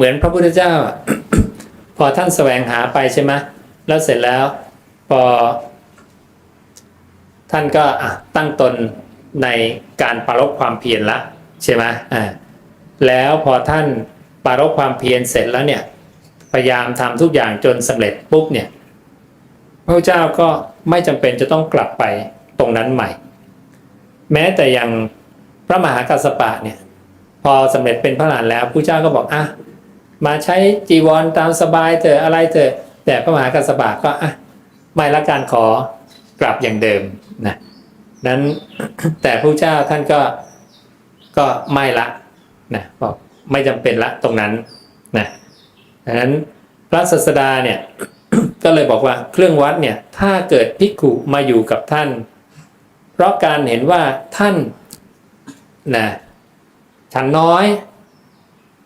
เหมือนพระพุทธเจ้า พอท่านแสวงหาไปใช่ไหมแล้วเสร็จแล้ว พอ ท่านก็ตั้งตนในการปรารบความเพียรละใช่ไหมอ่าแล้วพอท่านปรารบความเพียรเสร็จแล้วเนี่ย พยายามทำทุกอย่างจนสำเร็จปุ๊บเนี่ย พระเจ้าก็ไม่จำเป็นจะต้องกลับไปตรงนั้นใหม่ แม้แต่อย่างพระมหากัสสปะเนี่ย พอสำเร็จเป็นพระอรหันแล้วพระเจ้าก็บอกอะ มาใช้จีวรตามสบายเถอะอะไรเถอะแต่พระมหากัสสปะก็อะไม่ละการขอกลับอย่างเดิมนะนั้นแต่พระเจ้าท่านก็ก็ไม่ละนะบอกไม่จำเป็นละตรงนั้นนะดังนั้นพระศาสดาเนี่ยก็เลยบอกว่าเครื่องวัดเนี่ยถ้าเกิดภิกขุมาอยู่กับท่าน เพราะการเห็นว่าท่านนะฉันน้อย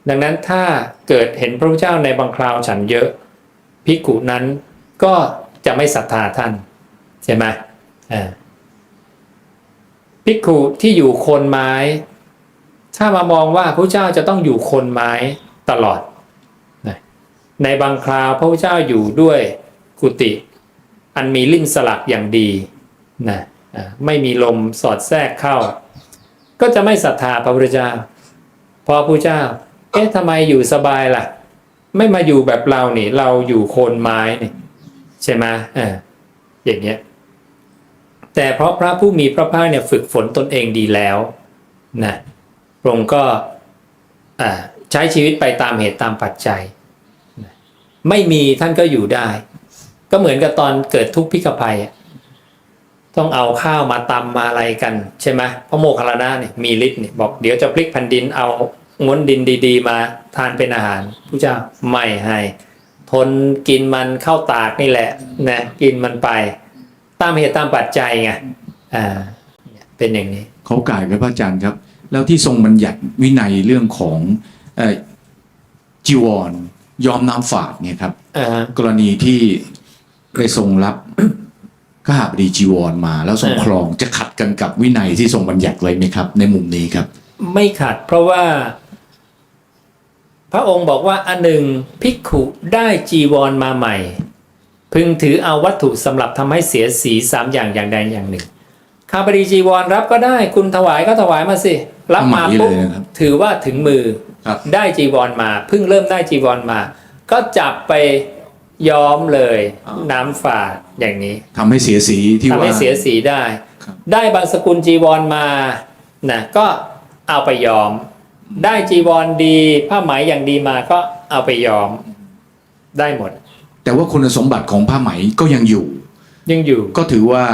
ดังนั้นถ้าเกิดเห็นพระพุทธเจ้าในบางคราวฉันเยอะภิกขุนั้นก็จะไม่ศรัทธาท่าน ใช่ไหมอ่าภิกขุที่อยู่โคนไม้ ถ้ามามองว่าพระเจ้าจะต้องอยู่โคนไม้ตลอด ในบางคราวพระพุทธเจ้าอยู่ด้วยกุฏิอันมีลิ่นสลักอย่างดีนะไม่มีลมสอดแทรกเข้า ก็จะไม่ศรัทธาพระพุทธเจ้าเพราะพระพุทธเจ้า เอ๊ะทำไมอยู่สบายล่ะ ไม่มาอยู่แบบเรานี่ เราอยู่โคนไม้นี่ใช่ไหมเอออย่างเงี้ยแต่เพราะพระผู้มีพระภาคเนี่ยฝึกฝนตนเองดีแล้วนะพระองค์ก็อ่าใช้ชีวิตไปตามเหตุตามปัจจัย ไม่มีท่านก็อยู่ได้ ก็เหมือนกับตอนเกิดทุกข์พิกภัยอะต้องเอาข้าวมาตำมาอะไรกัน ใช่ไหมพระโมคคัลลานะเนี่ยมีฤทธิ์เนี่ยบอกเดี๋ยวจะพลิกแผ่นดินเอา ง้วนดินดีๆ มาทานเป็นอาหารพระเจ้าไม่ให้ทนกินมันเข้าตากนี่แหละนะกินมันไป ตามเหตุตามปัจจัยไงอ่าเป็นอย่างนี้เขากล่าวกับพระอาจารย์ครับ แล้วที่ทรงบัญญัติวินัยเรื่องของเอ่อจีวรยอมน้ำฝาดเนี่ยครับอ่าฮะกรณีที่ได้ทรงรับข้าบดีจีวรมา แล้วทรงเออครองจะขัดกันกับวินัยที่ทรงบัญญัติไว้ไหมครับ ในมุมนี้ครับ ไม่ขัดเพราะว่า พระองค์บอกว่าอันหนึ่งภิกขุได้จีวรมาใหม่ พึงถือเอาวัตถุสำหรับทำให้เสียสีสามอย่างอย่างใดอย่างหนึ่งข้าพดีจีวรรับก็ได้คุณถวายก็ถวายมาสิ รับมาเอาใหม่ปุ๊บเลยนะครับถือว่าถึงมือครับได้จีวรมาเพิ่งเริ่มได้จีวรมา ก็จับไปย้อมเลยอ๋อน้ำฝาดอย่างนี้ทำให้เสียสีที่ทำว่าให้เสียสีได้ครับได้บางสกุลจีวรมานะก็เอาไปย้อม ได้จีวรดีผ้าไหมอย่างดีมาก็เอาไปย้อมได้หมด แต่ว่าคุณสมบัติของผ้าไหมก็ยังอยู่ ยังอยู่ก็ถือว่า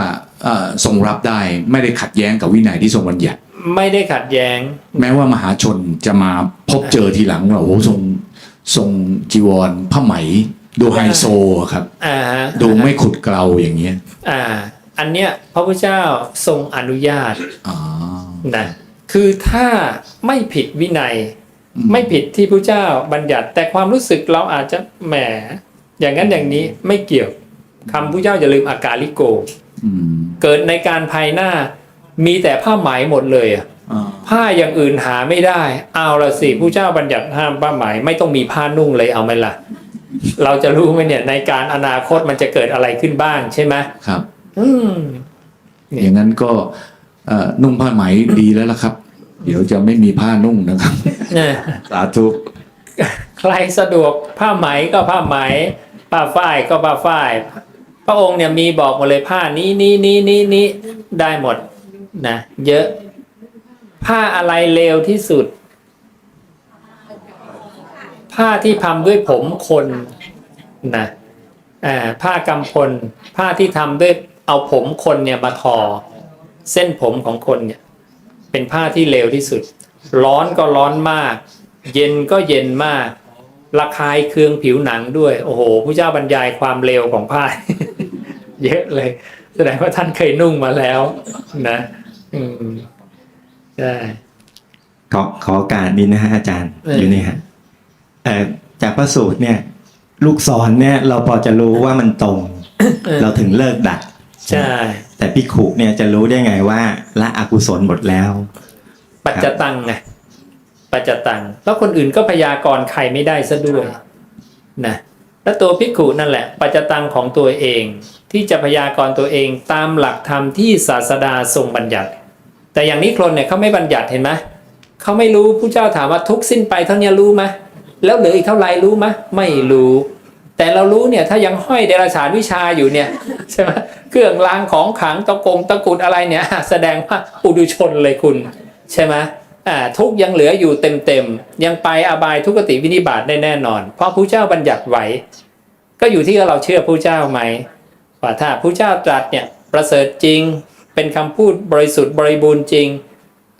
เอ่อทรงรับได้ไม่ได้ขัดแย้งกับวินัยที่ทรงบัญญัติไม่ได้ขัดแย้ง แม้ว่ามหาชนจะมาพบเจอทีหลังว่าโอ้โหทรงทรงจีวรผ้าไหม ดูไฮโซอะครับอ่าฮะดูไม่ขุดเกลาอย่างเงี้ยอ่า อันเนี้ยพระพุทธเจ้าทรงอนุญาตอ๋อนะ คือถ้าไม่ผิดวินัยอืไม่ผิดที่พระเจ้าบัญญัติ แต่ความรู้สึกเราอาจจะแหม อย่างนั้นอย่างนี้ไม่เกี่ยวคำพระเจ้าอย่าลืมอากาลิโกอืมเกิดในการภายหน้ามีแต่ผ้าไหมหมดเลยอะอ่าผ้าอย่างอื่นหาไม่ได้ เอาละสิผู้เจ้าบัญญัติห้ามผ้าไหมไม่ต้องมีผ้านุ่งเลยเอาไหมล่ะ เราจะรู้ไหมเนี่ยในการอนาคตมันจะเกิดอะไรขึ้นบ้างใช่ไหมครับ อืมนี่อย่างนั้นก็เอ่อ นุ่งผ้าไหมดีแล้วล่ะครับ เดี๋ยวจะไม่มีผ้านุ่งนะครับเนี่ยสาธุใครสะดวกผ้าไหมก็ผ้าไหมผ้าฝ้ายก็ผ้าฝ้าย พระองค์เนี่ยมีบอกหมดเลยผ้านี้นี้นี้นี้นี้ได้หมดนะเยอะ ผ้าอะไรเลวที่สุด ผ้าที่ทำด้วยผมคนนะอ่าผ้ากำพล ผ้าที่ทำด้วยเอาผมคนเนี่ยมาทอ เส้นผมของคนเนี่ยเป็นผ้าที่เลวที่สุด ร้อนก็ร้อนมาก เย็นก็เย็นมากระคายเคืองผิวหนังด้วย โอ้โหผู้เจ้าบรรยายความเลวของผ้า เยอะเลย แสดงว่าท่านเคยนุ่งมาแล้ว นะ อืมใช่ขอขอโอการนี้นะฮะอาจารย์เออออยู่นี่ฮะเอ่อจากพระสูตรเนี่ย ลูกศรเนี่ย เราพอจะรู้ว่ามันตรง เราถึงเลิกดัดใช่ แต่พิขุเนี่ยจะรู้ได้ไงว่าละอกุศลหมดแล้ว ปัจจตังไงปัจจตังแล้วคนอื่นก็พยากรณ์ใครไม่ได้ซะด้วยนะและตัวภิกขุนั่นแหละ ปัจจตังของตัวเอง ที่จะพยากรณ์ตัวเองตามหลักธรรมที่ศาสดาทรงบัญญัติ แต่อย่างนี้คนเนี่ยเขาไม่บัญญัติเห็นไหมเขาไม่รู้ผู้เจ้าถามว่าทุกสิ้นไปเท่านี้รู้ไหมแล้วเหลืออีกเท่าไหร่รู้ไหมไม่รู้ แต่เรารู้เนี่ยถ้ายังห้อยเดรัจฉานวิชาอยู่เนี่ยใช่ไหมเครื่องรางของขังตะกงตะกุดอะไรเนี่ยแสดงว่าปุถุชนเลยคุณ ใช่ไหมทุกยังเหลืออยู่เต็มเต็มๆยังไปอบายทุกขติวินิบาตได้แน่นอน เพราะผู้เจ้าบัญญัติไว้ ก็อยู่ที่เราเชื่อผู้เจ้าไหมว่าถ้าผู้เจ้าตรัสเนี่ยประเสริฐจริง เป็นคำพูดบริสุทธิ์บริบูรณ์จริง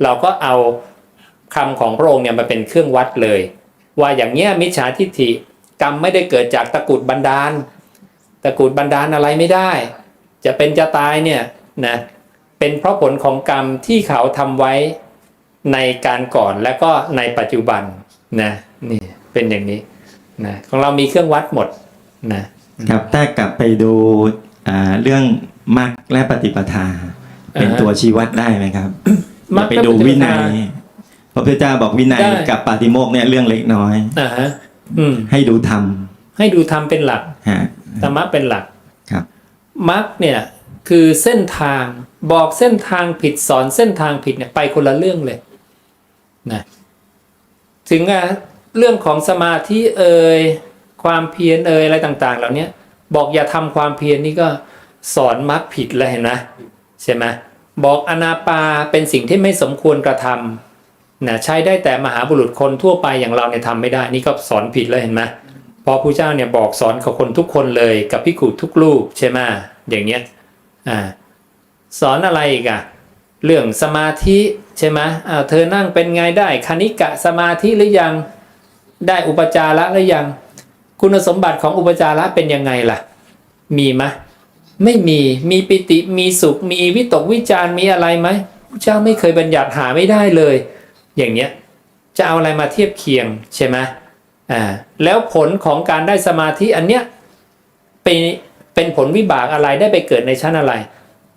เราก็เอาคำของพระองค์เนี่ยมาเป็นเครื่องวัดเลย ว่าอย่างเงี้ยมิจฉาทิฏฐิ กรรมไม่ได้เกิดจากตะกรุดบันดาล ตะกรุดบันดาลอะไรไม่ได้ จะเป็นจะตายเนี่ยนะเป็นเพราะผลของกรรมที่เขาทำไว้ในการก่อนและก็ในปัจจุบันนะนี่เป็นอย่างนี้นะของเรามีเครื่องวัดหมดนะครับถ้ากลับไปดูอ่าเรื่องมรรคและปฏิปทา เป็นอ่าฮะตัวชี้วัดได้ไหมครับมรรคไปและดูปฏิปทาวินัยพระพุทธเจ้าบอกวินัยได้กับปาติโมกข์เนี่ยเรื่องเล็กน้อย อ่าฮะอืม ให้ดูธรรมให้ดูธรรมเป็นหลักฮะธรรมะเป็นหลักครับมรรคเนี่ยคือเส้นทางบอกเส้นทางผิดสอนเส้นทางผิดเนี่ยไปคนละเรื่องเลยนะถึงอะเรื่องของสมาธิเอ่ยความเพียรเอ่ยอะไรต่าง ๆ เหล่านี้บอกอย่าทำความเพียรนี่ก็สอนมรรคผิดเลยเห็นไหมใช่ไหมบอกอนาปาเป็นสิ่งที่ไม่สมควรกระทำ นะใช้ได้แต่มหาบุรุษคนทั่วไปอย่างเราเนี่ยทำไม่ได้นี่ก็สอนผิดเลยเห็นไหมพอผู้เจ้าเนี่ยบอกสอนกับคนทุกคนเลยกับพิกุทุกลูกใช่ไหมอย่างเงี้ยอ่าสอนอะไรอีกอะเรื่องสมาธิใช่ไหมอ้าวเธอนั่งเป็นไงได้คณิกะสมาธิหรือยังได้อุปจาระหรือยัง คุณสมบัติของอุปจาระเป็นยังไงล่ะ มีไหมไม่มีมีปิติมีสุขมีวิตกวิจารมีอะไรไหมพระเจ้าไม่เคยบัญญัติหาไม่ได้เลย อย่างเนี้ยจะเอาอะไรมาเทียบเคียงใช่ไหมอ่าแล้วผลของการได้สมาธิอันเนี้ยเป็นเป็นผลวิบากอะไรได้ไปเกิดในชั้นอะไร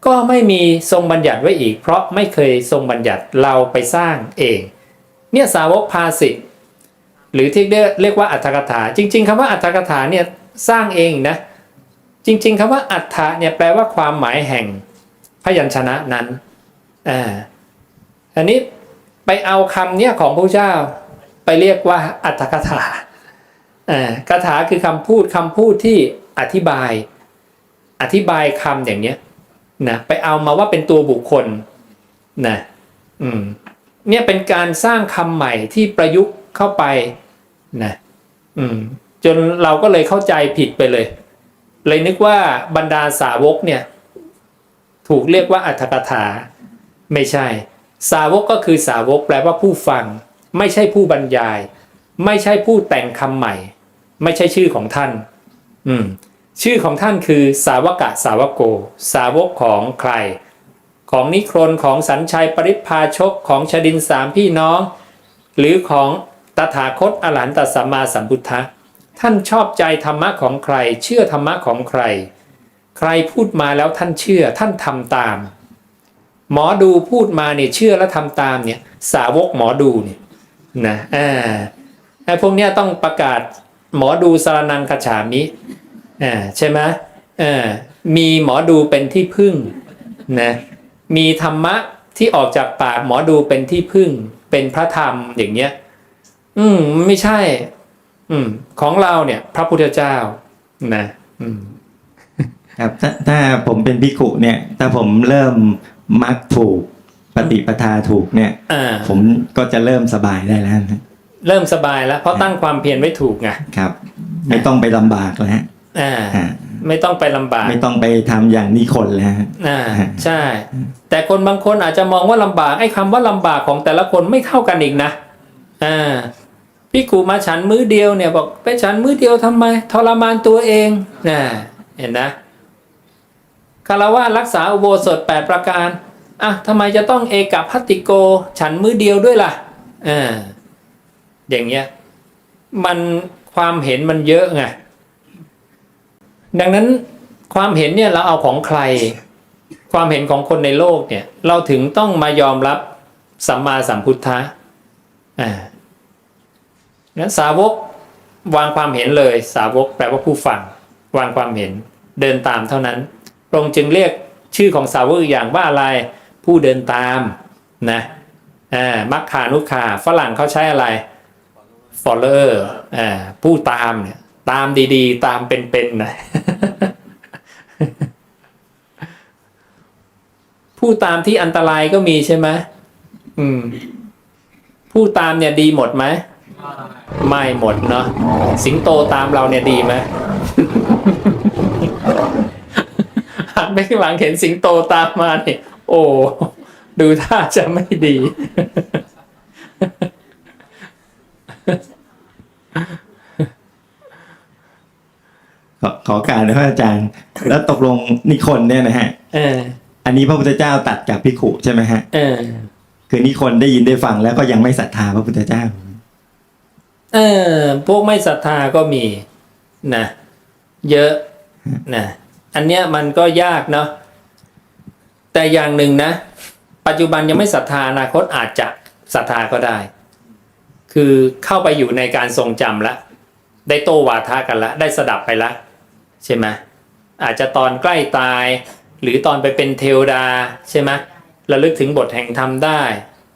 ก็ไม่มีทรงบัญญัติไว้อีก เพราะไม่เคยทรงบัญญัติเราไปสร้างเอง เนี่ยสาวกภาสิทธหรือที่เรียกว่าอัตถกถา จริง ๆคำว่าอัตถกถาเนี่ยสร้างเองนะจริง ๆคำว่าอัตถะเนี่ยแปลว่าความหมายแห่งพยัญชนะนั้นอ่าอันนี้ ไปเอาคำเนี่ยของพระเจ้าไปเรียกว่าอัตถกถาอ่ากถาคือคำพูดคำพูดที่อธิบาย อธิบายคำอย่างเนี้ยนะไปเอามาว่าเป็นตัวบุคคลนะอืมเนี่ยเป็นการสร้างคำใหม่ที่ประยุกต์เข้าไปนะอืมจนเราก็เลยเข้าใจผิดไปเลย เลยนึกว่าบรรดาสาวกเนี่ย ถูกเรียกว่าอัตถกถา ไม่ใช่ สาวกก็คือสาวกแปลว่าผู้ฟัง ไม่ใช่ผู้บรรยาย ไม่ใช่ผู้แต่งคำใหม่ ไม่ใช่ชื่อของท่าน อืม ชื่อของท่านคือสาวกะสาวโก สาวกของใคร ของนิครนของสัญชัยปริพพาชกของชดินสามพี่น้อง หรือของตถาคตอรหันตสัมมาสัมพุทธะท่านชอบใจธรรมะของใคร เชื่อธรรมะของใคร ใครพูดมาแล้วท่านเชื่อท่านทำตาม หมอดูพูดมาเนี่ยเชื่อแล้วทำตามเนี่ยสาวกหมอดูเนี่ยนะอ่าไอ้พวกเนี้ยต้องประกาศหมอดูสารนังคฉามิอ่าใช่ไหมอ่ามีหมอดูเป็นที่พึ่งนะมีธรรมะที่ออกจากปากหมอดูเป็นที่พึ่ง เป็นพระธรรมอย่างเงี้ยอืมไม่ใช่ อืม ของเราเนี่ย พระพุทธเจ้านะอืมครับถ้าถ้าผมเป็นพิขุเนี่ย ถ้าผมเริ่ม มักถูกปฏิปทาถูกเนี่ยอ่าผมก็จะเริ่มสบายได้แล้วนะเริ่มสบายแล้ว เพราะตั้งความเพียรไว้ถูกไงครับ ไม่ต้องไปลำบากแล้วฮะอ่าอ่าไม่ต้องไปลำบากไม่ต้องไปทำอย่างนิคนแล้วฮะ อ่าใช่ แต่คนบางคนอาจจะมองว่าลำบากไอ้คำว่าลำบากของแต่ละคนไม่เท่ากันอีกนะอ่าพี่กูมาฉันมื้อเดียวเนี่ยบอกไปฉันมื้อเดียวทำไมทรมานตัวเองนะเห็นนะ คารวะรักษาอุโบสถแปดประการอะทำไมจะต้องเอกับพัตติโก ฉันมือเดียวด้วยล่ะอ่าอย่างเงี้ยมันความเห็นมันเยอะไงดังนั้นความเห็นเนี่ยเราเอาของใคร ความเห็นของคนในโลกเนี่ย เราถึงต้องมายอมรับสัมมาสัมพุทธะอ่างั้นสาวกวางความเห็นเลย สาวกแปลว่าผู้ฟัง วางความเห็นเดินตามเท่านั้น ระองค์จึงเรียกชื่อของสาวกอีกอย่างว่าอะไรผู้เดินตามนะอ่ามัคคานุคาฝรั่งเขาใช้อะไร follower อ่าผู้ตามเนี่ยตามดีๆ ตามเป็นๆนะผู้ตามที่อันตรายก็มีใช่ไหมอืม ผู้ตามเนี่ยดีหมดไหมไม่หมดเนาะสิงโตตามเราเนี่ยดีไหม ไปข้างหลังเห็นสิงโตตามมาเนี่ยโอ้ ดูท่าจะไม่ดี ขอขอการนะพระอาจารย์ แล้วตกลงนิคนเนี่ยนะฮะเออ อันนี้พระพุทธเจ้าตัดกับพิขุใช่ไหมฮะ เออ คือนิคนได้ยินได้ฟังแล้วก็ยังไม่ศรัทธาพระพุทธเจ้า เออ พวกไม่ศรัทธาก็มีนะเยอะนะ อันเนี้ยมันก็ยากเนาะแต่อย่างหนึ่งนะ ปัจจุบันยังไม่ศรัทธาอนาคตอาจจะศรัทธาก็ได้ คือเข้าไปอยู่ในการทรงจำแล้วได้โตวาทะกันละ ได้สดับไปละ ใช่ไหมอาจจะตอนใกล้ตาย หรือตอนไปเป็นเทวดาใช่ไหมระลึกถึงบทแห่งธรรมได้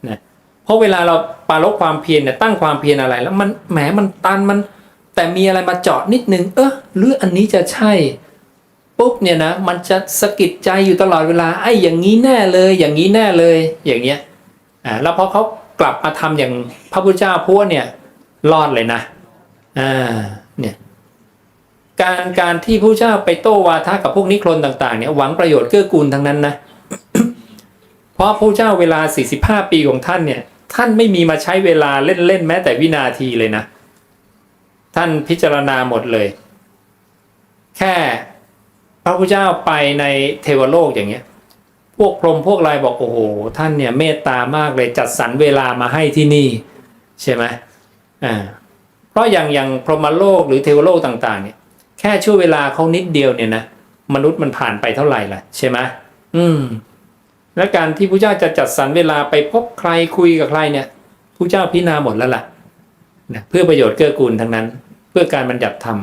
นะเพราะเวลาเราปารบความเพียรเนี่ยตั้งความเพียรอะไรแล้วมันแหมมันตันมัน แต่มีอะไรมาเจาะนิดนึง เออหรืออันนี้จะใช่ ปุ๊บเนี่ยนะมันจะสะกิดใจอยู่ตลอดเวลาไอ้อย่างนี้แน่เลย อย่างนี้แน่เลยอย่างเงี้ยอ่าแล้วพอเขากลับมาทำอย่างพระพุทธเจ้าพวกเนี่ยรอดเลยนะอ่าเนี่ยการการที่พระเจ้าไปโต้วาทะกับพวกนิครนต่างๆเนี่ยหวังประโยชน์เกื้อกูลทั้งนั้นนะเพราะพระเจ้าเวลา 45 ปีของท่านเนี่ยท่านไม่มีมาใช้เวลาเล่นๆแม้แต่วินาทีเลยนะ ท่านพิจารณาหมดเลย แค่ ระพุทธเจ้าไปในเทวโลกอย่างเงี้ย พวกพรหมพวกอะไรบอกโอ้โหท่านเนี่ยเมตตามากเลยจัดสรรเวลามาให้ที่นี่ใช่ไหมอ่าเพราะอย่างอย่างพรหมโลกหรือเทวโลกต่างๆ เนี่ย แค่ช่วงเวลาเขานิดเดียวเนี่ยนะมนุษย์มันผ่านไปเท่าไหร่ล่ะใช่ไหมอืม และการที่พระเจ้าจะจัดสรรเวลาไปพบใครคุยกับใครเนี่ยพระเจ้าพิจารณาหมดแล้วล่ะนะเพื่อประโยชน์เกื้อกูลทั้งนั้น เพื่อการบัญญัติธรรม